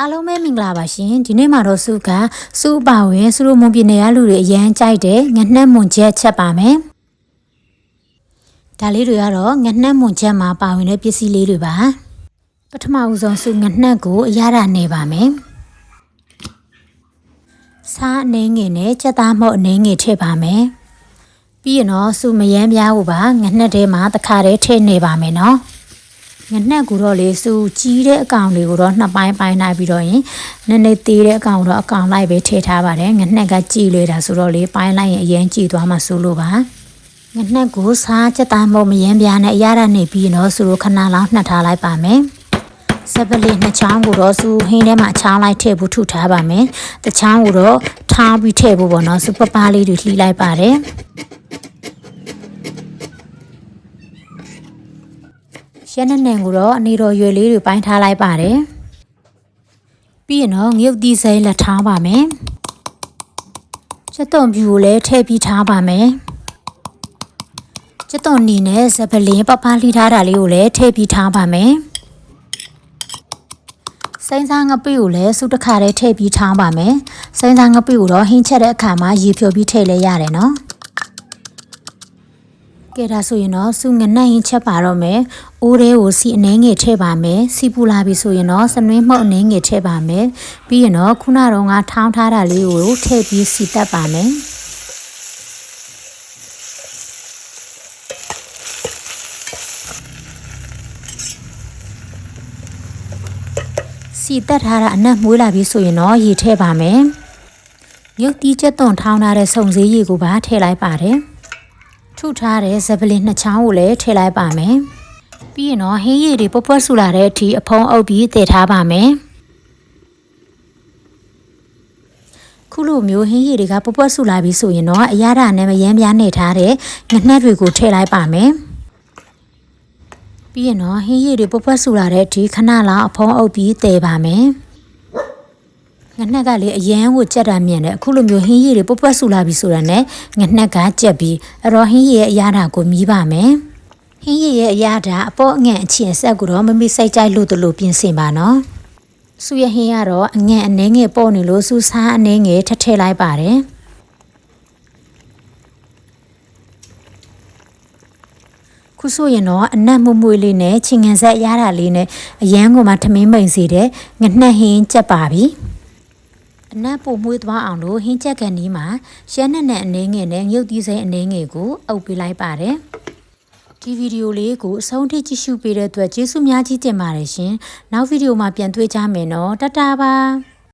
အားလုံးပဲမင်္ဂလာပါရှင်ဒီနေ့မှာတော့စုကစုအပါဝင်စုတို့မွန်ပြည်နယ်ကလူတွေအရန်ကြိုက်တယ်ငနှက်မွန်ချက်ချက်ပါမယ်ဒါလေးတွေကတော့ငနှက်မွန်ချက်မှာပါဝင်တဲ့ပစ္စည်းလေးတွေပါပထမဦးဆုံးစုငနှက်ကိုအရတာနေပါမယ်စားအနေငယ်နဲ့ချက်သားမှုတ်အနေငယ်ထည့်ပါမယ်ပြီးရင်တော့စုမယမ်းပြားကိုပါငနှက်ထဲမှာတစ်ခါတည်းထည့်နေပါမယ်နော် ငနှက်ကိုတော့လေစူကြီးတဲ့အကောင်တွေကိုတော့နှစ်ပိုင်းပိုင်းလိုက်ပြီးတော့ရင်နည်းနည်းသေးတဲ့အကောင်တော့အကောင်လိုက်ပဲထည့်ထားပါတယ်ငနှက်ကကြည်လေတာဆိုတော့လေပိုင်းလိုက်ရင်အရင်ကြည်သွားမှဆိုလို့ပါငနှက်ကိုစားချက်သားမုံမယမ်းပြားနဲ့အရရနေပြီးတော့စူတို့ခဏလောက်နှက်ထားလိုက်ပါမယ်စပလီနှစ်ချောင်းကိုတော့စူဟင်းထဲမှာချောင်းလိုက်ထည့်ဖို့ထုထားပါမယ်တချောင်းကိုတော့ထားပြီးထည့်ဖို့ပေါ့နော်စူပပလေးတွေလှီးလိုက်ပါတယ် ရှမ်းနနန်ကိုတော့အနေတော်ရွယ်လေးတွေပိုင်းထားလိုက်ပါတယ်ပြီးရင်တော့ငရုတ်သီးစိမ်းလက်ထားပါမယ်ချက်သွန်ပြူကိုလည်းထည့်ပြီးထားပါမယ်ချက်သွန်နီနဲ့ဇပလင်းပပလှီထားတာလေးကိုလည်းထည့်ပြီးထားပါမယ်စိမ့်စားငပိကိုလည်းစုတစ်ခါတည်းထည့်ပြီးထားပါမယ်စိမ့်စားငပိကိုတော့ဟင်းချက်တဲ့အခါမှာရေဖြိုပြီးထည့်လဲရတယ်နော် ကဲဒါဆိုရင်တော့စုငနက်ရင်ချက်ပါတော့မယ်။အိုးသေးကိုစီအနေငယ်ထည့်ပါမယ်။စီပူလာပြီဆိုရင်တော့စနွေးမှုတ်အနေငယ်ထည့်ပါမယ်။ပြီးရင်တော့ခုနတော့ငါထောင်းထားတာလေးကိုထည့်ပြီးစီတက်ပါမယ်။စီတက်ထားတာအနက်မွေးလာပြီဆိုရင်တော့ရေထည့်ပါမယ်။ရုပ်တီးချက်သွန်ထောင်းထားတဲ့စုံစည်းရေကိုပါထည့်လိုက်ပါတယ်။ ထုထားတဲ့ဇပလင်နှစ်ချောင်းကိုလည်းထည့်လိုက်ပါမယ်။ပြီးရင်တော့ဟင်းရည်တွေပွက်ပွက်ဆူလာတဲ့အထိအဖုံးအုပ်ပြီးတည်ထားပါမယ်။ခုလိုမျိုးဟင်းရည်တွေကပွက်ပွက်ဆူလာပြီဆိုရင်တော့အရသာနဲ့မယမ်းပြားနေထားတဲ့ငနှက်တွေကိုထည့်လိုက်ပါမယ်။ပြီးရင်တော့ဟင်းရည်တွေပွက်ပွက်ဆူလာတဲ့အထိခဏလောက်အဖုံးအုပ်ပြီးတည်ပါမယ်။ ငနှက်ကလေအရန်ကိုကြက်တာမြင်တယ်အခုလိုမျိုးဟင်းရည်တွေပွက်ပွက်ဆူလာပြီဆိုတာနဲ့ငနှက်ကကြက်ပြီးအဲ့တော့ဟင်းရည်ရဲ့အရာဓာကိုမြည်ပါမယ်ဟင်းရည်ရဲ့အရာဓာအပေါ်အငန့်အချင်းဆက်ကိုတော့မမိစိတ်ကြိုက်လို့တလို့ပြင်ဆင်ပါနော်ဆူရဟင်းကတော့အငန့်အနှဲငယ်ပေါ့နေလို့ဆူဆားအနှဲငယ်ထထည့်လိုက်ပါတယ်ခုဆိုရင်တော့အနက်မွမွေလေးနဲ့ချင်ငန်ဆက်ရတာလေးနဲ့အရန်ကိုမှထမင်းမိန်စီတဲ့ငနှက်ဟင်းကြက်ပါပြီ အနက်ပုံမွေးသွားအောင်လို့ဟင်းချက်ကန်ဒီမှာရှမ်းနဲ့နဲ့အနေငယ်နဲ့မြုပ်သီးစိမ်းအနေငယ်ကိုအုပ်ပေးလိုက်ပါတယ်ဒီဗီဒီယိုလေးကိုအဆုံးထိကြည့်ရှုပေးတဲ့အတွက်ကျေးဇူးများကြီးတင်ပါတယ်ရှင်နောက်ဗီဒီယိုမှာပြန်တွေ့ကြမယ်နော်တတ်တာပါ